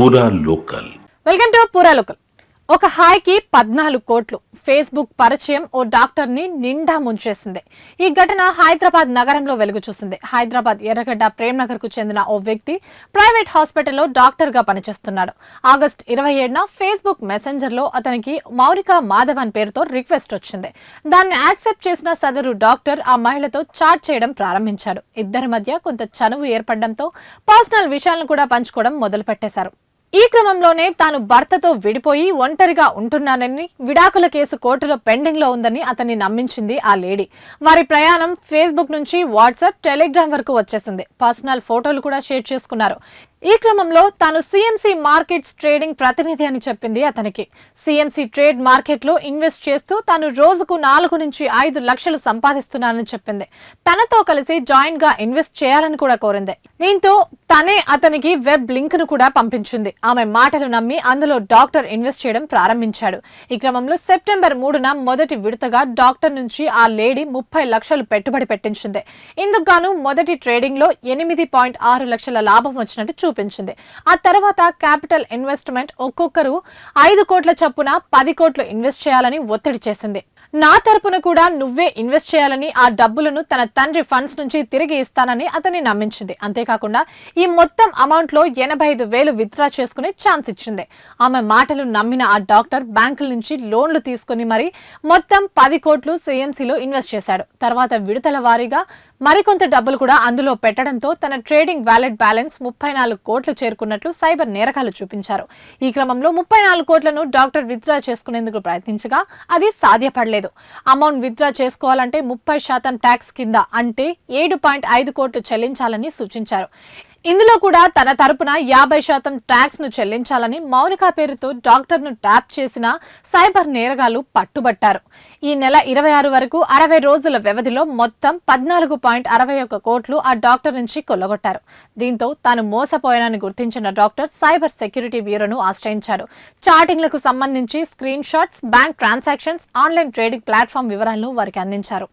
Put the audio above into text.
Pura local welcome to Pura local ఒక హాయ్కి పద్నాలుగు కోట్లు. ఫేస్బుక్ పరిచయం ఓ డాక్టర్ని నిండా ముంచేసింది. ఈ ఘటన హైదరాబాద్ నగరంలో వెలుగు చూసింది. హైదరాబాద్ ఎర్రగడ్డ ప్రేమ్ నగర్కు చెందిన ఓ వ్యక్తి ప్రైవేట్ హాస్పిటల్లో డాక్టర్గా పనిచేస్తున్నాడు. ఆగస్ట్ ఇరవై ఏడున ఫేస్బుక్ మెసెంజర్లో అతనికి మౌనిక మాధవ్ అని పేరుతో రిక్వెస్ట్ వచ్చింది. దాన్ని యాక్సెప్ట్ చేసిన సదరు డాక్టర్ ఆ మహిళతో చాట్ చేయడం ప్రారంభించాడు. ఇద్దరి మధ్య కొంత చనువు ఏర్పడడంతో పర్సనల్ విషయాలను కూడా పంచుకోవడం మొదలు పెట్టేశారు ఈ క్రమంలోనే తాను భర్తతో విడిపోయి ఒంటరిగా ఉంటున్నానని విడాకుల కేసు కోర్టులో పెండింగ్లో ఉందని అతన్ని నమ్మించింది ఆ లేడీ. వారి ప్రయాణం ఫేస్బుక్ నుంచి వాట్సాప్ టెలిగ్రామ్ వరకు వచ్చేసింది. పర్సనల్ ఫోటోలు కూడా షేర్ చేసుకున్నారు. ఈ క్రమంలో తాను సిఎంసి మార్కెట్స్ ట్రేడింగ్ ప్రతినిధి అని చెప్పింది అతనికి. సిఎంసి ట్రేడ్ మార్కెట్లో ఇన్వెస్ట్ చేస్తూ తాను రోజుకు నాలుగు నుంచి ఐదు లక్షలు సంపాదిస్తున్నానని చెప్పింది. తనతో కలిసి జాయింట్గా ఇన్వెస్ట్ చేయాలని కూడా కోరింది. దీంతో తనే అతనికి వెబ్ లింక్ను కూడా పంపించింది. ఆమె మాటలు నమ్మి అందులో డాక్టర్ ఇన్వెస్ట్ చేయడం ప్రారంభించాడు. ఈ క్రమంలో సెప్టెంబర్ మూడున మొదటి విడతగా డాక్టర్ నుంచి ఆ లేడీ ముప్పై లక్షలు పెట్టుబడి పెట్టించింది. ఇందుకు గాను మొదటి ట్రేడింగ్లో ఎనిమిది పాయింట్ ఆరు లక్షల లాభం వచ్చినట్టు చూపించింది. ఆ తర్వాత క్యాపిటల్ ఇన్వెస్ట్మెంట్ ఒక్కొక్కరు ఐదు కోట్ల చొప్పున పది కోట్లు ఇన్వెస్ట్ చేయాలని ఒత్తిడి చేసింది. నా తరపున కూడా నువ్వే ఇన్వెస్ట్ చేయాలని ఆ డబ్బులను తన తండ్రి ఫండ్స్ నుంచి తిరిగి ఇస్తానని అతన్ని నమ్మించింది. అంతేకాకుండా ఈ మొత్తం అమౌంట్లో ఎనభై ఐదు వేలు విత్డ్రా చేసుకునే ఛాన్స్ ఇచ్చింది. ఆమె మాటలు నమ్మిన ఆ డాక్టర్ బ్యాంకుల నుంచి లోన్లు తీసుకుని మరి మొత్తం పది కోట్లు సిఎంసీలో ఇన్వెస్ట్ చేశాడు. తర్వాత విడతల వారీగా మరికొంత డబ్బులు కూడా అందులో పెట్టడంతో తన ట్రేడింగ్ వ్యాలెట్ బ్యాలెన్స్ ముప్పై నాలుగు కోట్లు చేరుకున్నట్లు సైబర్ నేరగాలు చూపించారు. ఈ క్రమంలో ముప్పై నాలుగు కోట్లను డాక్టర్ విత్డ్రా చేసుకునేందుకు ప్రయత్నించగా అది సాధ్యపడలేదు. అమౌంట్ విత్డ్రా చేసుకోవాలంటే ముప్పై శాతం ట్యాక్స్ కింద అంటే ఏడు పాయింట్ ఐదు కోట్లు చెల్లించాలని సూచించారు. ఇందులో కూడా తన తరపున యాభై శాతం ట్యాక్స్ను చెల్లించాలని మౌనిక పేరుతో డాక్టర్ను ట్యాప్ చేసిన సైబర్ నేరగాలు పట్టుబట్టారు. ఈ నెల ఇరవై ఆరు వరకు అరవై రోజుల వ్యవధిలో మొత్తం పద్నాలుగు పాయింట్ అరవై ఒక్క కోట్లు ఆ డాక్టర్ నుంచి కొల్లగొట్టారు. దీంతో తాను మోసపోయానని గుర్తించిన డాక్టర్ సైబర్ సెక్యూరిటీ బ్యూరోను ఆశ్రయించారు. చాటింగ్లకు సంబంధించి screenshots bank transactions online trading platform వివరాలను వారికి అందించారు.